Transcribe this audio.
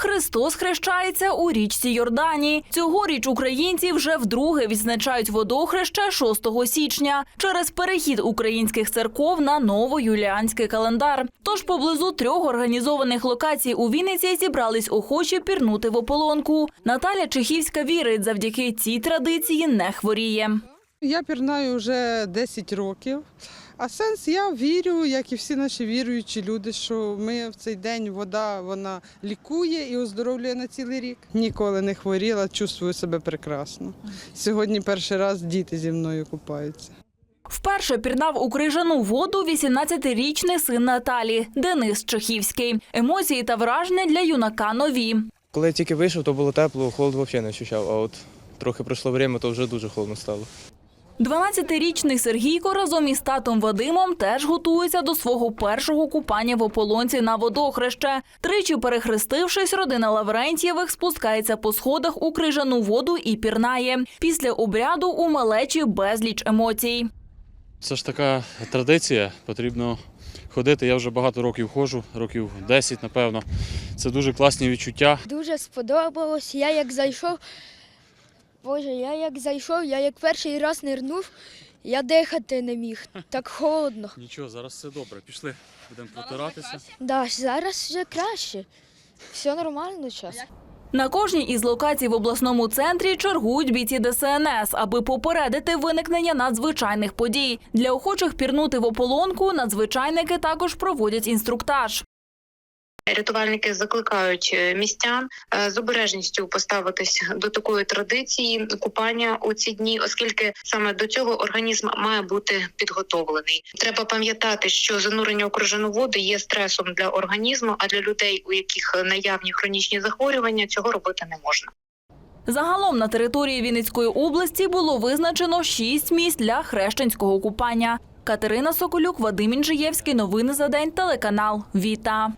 Христос хрещається у річці Йордані. Цьогоріч українці вже вдруге відзначають водохреща 6 січня через перехід українських церков на новоюліанський календар. Тож поблизу трьох організованих локацій у Вінниці зібрались охочі пірнути в ополонку. Наталя Чехівська вірить, завдяки цій традиції не хворіє. Я пірнаю вже 10 років. А сенс я вірю, як і всі наші віруючі люди, що ми в цей день вода вона лікує і оздоровлює на цілий рік. Ніколи не хворіла, чувствую себе прекрасно. Сьогодні перший раз діти зі мною купаються. Вперше пірнав у крижану воду 18-річний син Наталі Денис Чехівський. Емоції та враження для юнака нові. Коли я тільки вийшов, то було тепло, холод взагалі не ощущав, а от трохи пройшло время, то вже дуже холодно стало. 12-річний Сергійко разом із татом Вадимом теж готується до свого першого купання в ополонці на водохреще. Тричі перехрестившись, родина Лаврентьєвих спускається по сходах у крижану воду і пірнає. Після обряду у малечі безліч емоцій. Це ж така традиція, потрібно ходити. Я вже багато років ходжу, років 10, напевно. Це дуже класні відчуття. Дуже сподобалось. Я як зайшов, Боже, я як зайшов, я як перший раз нирнув, я дихати не міг. Так холодно. Нічого, зараз все добре. Пішли, будемо протиратися. Да, зараз вже краще. Все нормально час. На кожній із локацій в обласному центрі чергують бійці ДСНС, аби попередити виникнення надзвичайних подій. Для охочих пірнути в ополонку надзвичайники також проводять інструктаж. Рятувальники закликають е, містян е, з обережністю поставитись до такої традиції купання у ці дні, оскільки саме до цього організм має бути підготовлений. Треба пам'ятати, що занурення у крижану воду є стресом для організму, а для людей, у яких наявні хронічні захворювання, цього робити не можна. Загалом на території Вінницької області було визначено шість місць для хрещенського купання. Катерина Соколюк, Вадим Інжиєвський. Новини за день. Телеканал Віта.